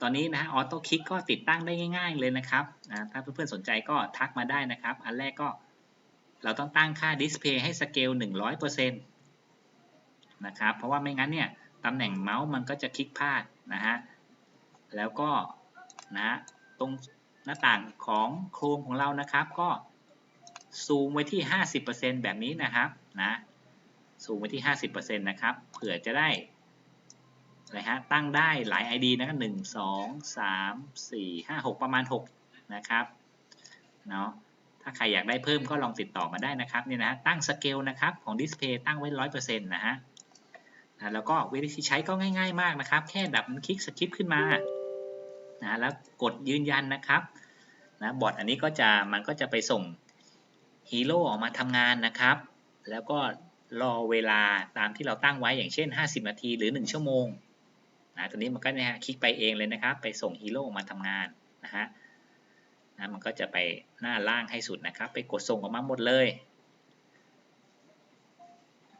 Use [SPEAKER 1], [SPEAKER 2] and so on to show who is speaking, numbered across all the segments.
[SPEAKER 1] ตอนนี้นะออโต้คลิกก็ติดตั้งได้ง่าย ๆ เลยนะครับนะถ้าเพื่อนๆสนใจก็ทักมาได้นะครับ อันแรกก็เราต้องตั้งค่าดิสเพย์ให้สเกล100%นะครับ เพราะว่าไม่งั้นเนี่ยตำแหน่งเมาส์มันก็จะคลิกพลาดนะฮะ แล้วก็นะตรงหน้าต่างของโครงของเรานะครับ ก็ซูมไว้ที่ 50%แบบนี้นะครับนะซูมไว้ที่ 50%นะครับเผื่อจะได้ อะไรฮะตั้งได้หลาย ID นะครับหนึ่งสองสามสี่ห้าหกประมาณ 6 นะครับเนาะถ้าใครอยากได้เพิ่มก็ลองติดต่อมาได้นะครับเนี่ยนะตั้งสเกลนะครับของดิสเพย์ตั้งไว้100%นะฮะนะแล้วก็วิธีใช้ก็ง่าย ๆ มากนะครับ แค่ดับคลิกสคริปขึ้นมานะแล้วกดยืนยันนะครับนะบอทอันนี้ก็จะมันก็จะไปส่งฮีโร่ออกมาทำงานนะครับ แล้วก็รอเวลาตามที่เราตั้งไว้อย่างเช่น 50 นาทีหรือ 1 ชั่วโมง นะตัวนี้มันก็เนี่ยคลิกไปเองเลยนะครับ ไปส่งฮีโร่มาทำงานนะฮะนะมันก็จะไปหน้าล่างให้สุดนะครับ ไปกดส่งออกมาหมดเลย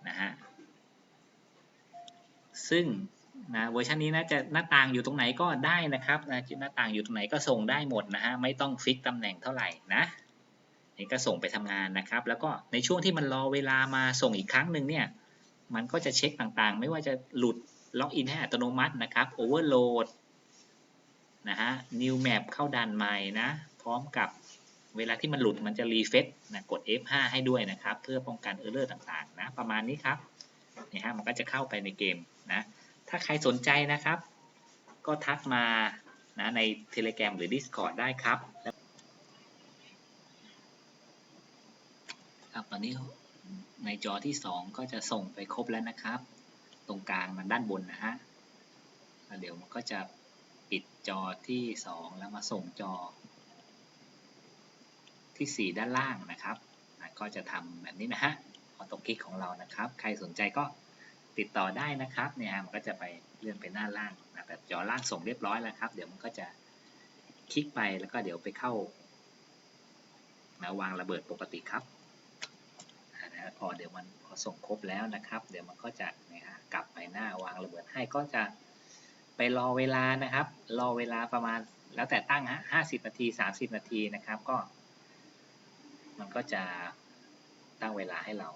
[SPEAKER 1] นะฮะซึ่งนะเวอร์ชันนี้นะจะหน้าต่างอยู่ตรงไหนก็ได้นะครับนะหน้าต่างอยู่ตรงไหนก็ส่งได้หมดนะฮะไม่ต้องฟิกตำแหน่งเท่าไหร่นะนี่ก็ส่งไปทำงานนะครับ แล้วก็ในช่วงที่มันรอเวลามาส่งอีกครั้งหนึ่งเนี่ย มันก็จะเช็คต่างๆ ไม่ว่าจะหลุดล็อกอินให้อัตโนมัตินะครับ Overload นะฮะ New Map เข้าด่านใหม่นะ พร้อมกับเวลาที่มันหลุดมันจะรีเฟซนะกด F5 ให้ด้วยนะครับ เพื่อป้องกันเออร์เลอร์ต่างๆนะ ประมาณนี้ครับนี่ฮะมันก็จะเข้าไปในเกมนะ ถ้าใครสนใจนะครับ ก็ทักมานะใน Telegram หรือ Discord ได้ครับครับตอนนี้ ในจอที่ 2 ก็จะส่งไปครบแล้วนะครับ ตรงกลางมันด้านบนนะฮะแล้วเดี๋ยวมันก็จะปิดจอที่ 2 แล้วมาส่งจอ ที่ 4 ด้านล่างนะครับนะก็จะทำแบบนี้นะฮะออโต้คลิกของเรานะครับ ใครสนใจก็ติดต่อได้นะครับเนี่ยมันก็จะไปเลื่อนไปหน้าล่างนะแต่จอล่างส่งเรียบร้อยแล้วครับ เดี๋ยวมันก็จะคลิกไปแล้วก็เดี๋ยวไปเข้านะวางระเบิดปกติครับะพอเดี๋ยวมันพอส่งครบแล้วนะครับ เดี๋ยวมันก็จะนะฮะกลับไปหน้าวางระเบิดให้ก็จะไปรอเวลานะครับ รอเวลาประมาณแล้วแต่ตั้งฮะห้าสิบนาทีสามสิบนาทีนะครับก็ มันก็จะตั้งเวลาให้เรา